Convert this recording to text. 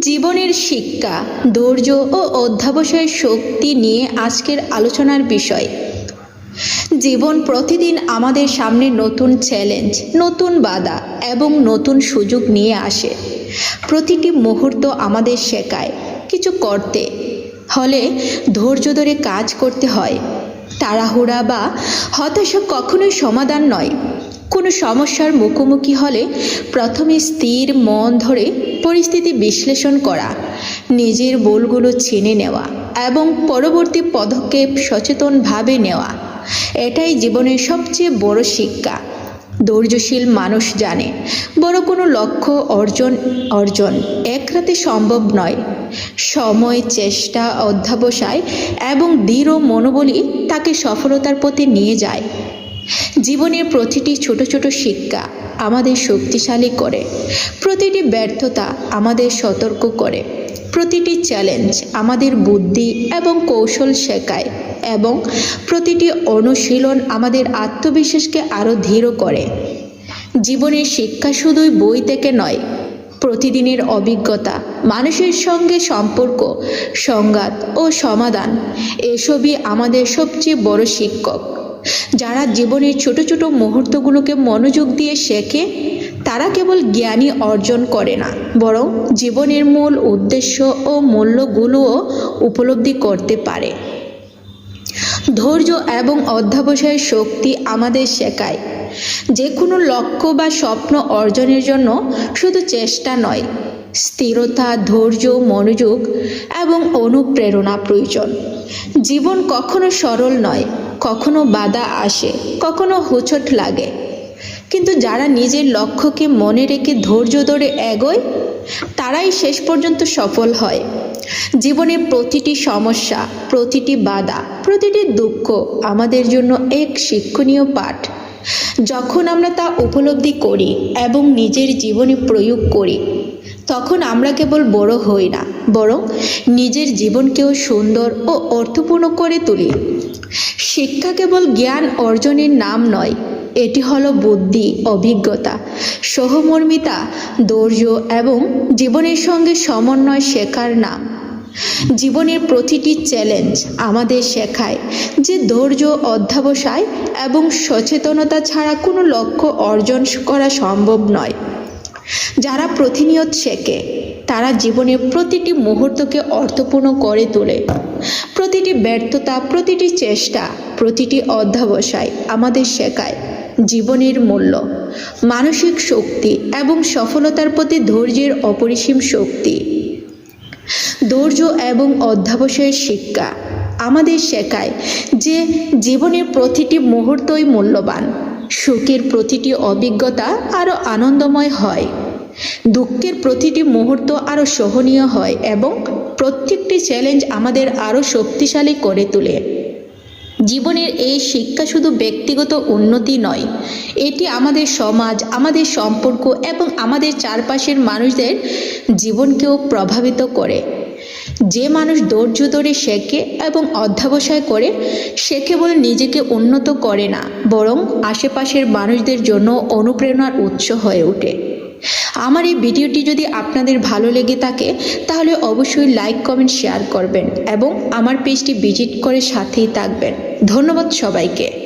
জীবনের শিক্ষা, ধৈর্য ও অধ্যাবসায়ের শক্তি নিয়ে আজকের আলোচনার বিষয়। জীবন প্রতিদিন আমাদের সামনে নতুন চ্যালেঞ্জ নতুন বাধা এবং নতুন সুযোগ নিয়ে আসে। প্রতিটি মুহূর্ত আমাদের শেখায় কিছু করতে। হলে ধৈর্য ধরে কাজ করতে হয়। তাড়াহুড়া বা হতাশা কখনোই সমাধান নয়। কোনো সমস্যার মুখোমুখি হলে প্রথমে স্থির মন ধরে পরিস্থিতি বিশ্লেষণ করা, নিজের ভুলগুলো চিনে নেওয়া এবং পরবর্তী পদক্ষেপ সচেতনভাবে নেওয়া। এটাই জীবনের সবচেয়ে বড় শিক্ষা। ধৈর্যশীল মানুষ জানে, বড় কোনো লক্ষ্য অর্জন অর্জন এক রাতে সম্ভব নয়। সময়, চেষ্টা, অধ্যাবসায় এবং দৃঢ় মনোবলই তাকে সফলতার পথে নিয়ে যায়। জীবনের প্রতিটি ছোট ছোট শিক্ষা আমাদের শক্তিশালী করে। প্রতিটি ব্যর্থতা আমাদের সতর্ক করে। প্রতিটি চ্যালেঞ্জ আমাদের বুদ্ধি এবং কৌশল শেখায় এবং প্রতিটি অনুশীলন আমাদের আত্মবিশ্বাসকে আরও দৃঢ় করে। জীবনের শিক্ষা শুধুই বই থেকে নয়, প্রতিদিনের অভিজ্ঞতা, মানুষের সঙ্গে সম্পর্ক, সংঘাত ও সমাধান, এসবই আমাদের সবচেয়ে বড় শিক্ষক। যারা জীবনের ছোট ছোট মুহূর্তগুলোকে মনোযোগ দিয়ে শেখে, তারা কেবল জ্ঞানই অর্জন করে না, বরং জীবনের মূল উদ্দেশ্য ও মূল্যগুলোও উপলব্ধি করতে পারে। ধৈর্য এবং অধ্যাবসায়ের শক্তি আমাদের শেখায়। যে কোনো লক্ষ্য বা স্বপ্ন অর্জনের জন্য শুধু চেষ্টা নয়, স্থিরতা, ধৈর্য, মনোযোগ এবং অনুপ্রেরণা প্রয়োজন। জীবন কখনো সরল নয় কখনো বাধা আসে, কখনো হোঁচট লাগে। কিন্তু যারা নিজের লক্ষ্যকে মনে রেখে ধৈর্য ধরে এগোয়, তারাই শেষ পর্যন্ত সফল হয়। জীবনে প্রতিটি সমস্যা, প্রতিটি বাধা, প্রতিটি দুঃখ আমাদের জন্য এক শিক্ষণীয় পাঠ। যখন আমরা তা উপলব্ধি করি এবং নিজের জীবনে প্রয়োগ করি তখন আমরা কেবল বড় হই না, বরং নিজের জীবনকেও সুন্দর ও অর্থপূর্ণ করে তুলি। শিক্ষা কেবল জ্ঞান অর্জনের নাম নয়, এটি হলো বুদ্ধি, অভিজ্ঞতা, সহমর্মিতা, ধৈর্য এবং জীবনের সঙ্গে সমন্বয় শেখার নাম। জীবনের প্রতিটি চ্যালেঞ্জ আমাদের শেখায় যে ধৈর্য অধ্যাবসায় এবং সচেতনতা ছাড়া কোনো লক্ষ্য অর্জন করা সম্ভব নয়। যারা প্রতিনিয়ত শেখে, তারা জীবনের প্রতিটি মুহূর্তকে অর্থপূর্ণ করে তোলে। প্রতিটি ব্যর্থতা, প্রতিটি চেষ্টা, প্রতিটি অধ্যাবসায় আমাদের শেখায় জীবনের মূল্য, মানসিক শক্তি এবং সফলতার প্রতি ধৈর্যের অপরিসীম শক্তি। ধৈর্য এবং অধ্যাবসায়ের শিক্ষা আমাদের শেখায় যে জীবনের প্রতিটি মুহূর্তই মূল্যবান। সুখের প্রতিটি অভিজ্ঞতা আরও আনন্দময় হয়। দুঃখের প্রতিটি মুহূর্ত আরও সহনীয় হয় এবং প্রত্যেকটি চ্যালেঞ্জ আমাদের আরও শক্তিশালী করে তোলে। জীবনের এই শিক্ষা শুধু ব্যক্তিগত উন্নতি নয়, এটি আমাদের সমাজ, আমাদের সম্পর্ক এবং আমাদের চারপাশের মানুষদের জীবনকেও প্রভাবিত করে। যে মানুষ ধৈর্য ধরে শেখে এবং অধ্যাবসায় করে, সে কেবল নিজেকে উন্নত করে না, বরং আশেপাশের মানুষদের জন্য অনুপ্রেরণার উৎস হয়ে ওঠে। আমার এই ভিডিওটি যদি আপনাদের ভালো লেগে থাকে, তাহলে অবশ্যই লাইক, কমেন্ট, শেয়ার করবেন এবং আমার পেজটি ভিজিট করে সাথেই থাকবেন। ধন্যবাদ সবাইকে।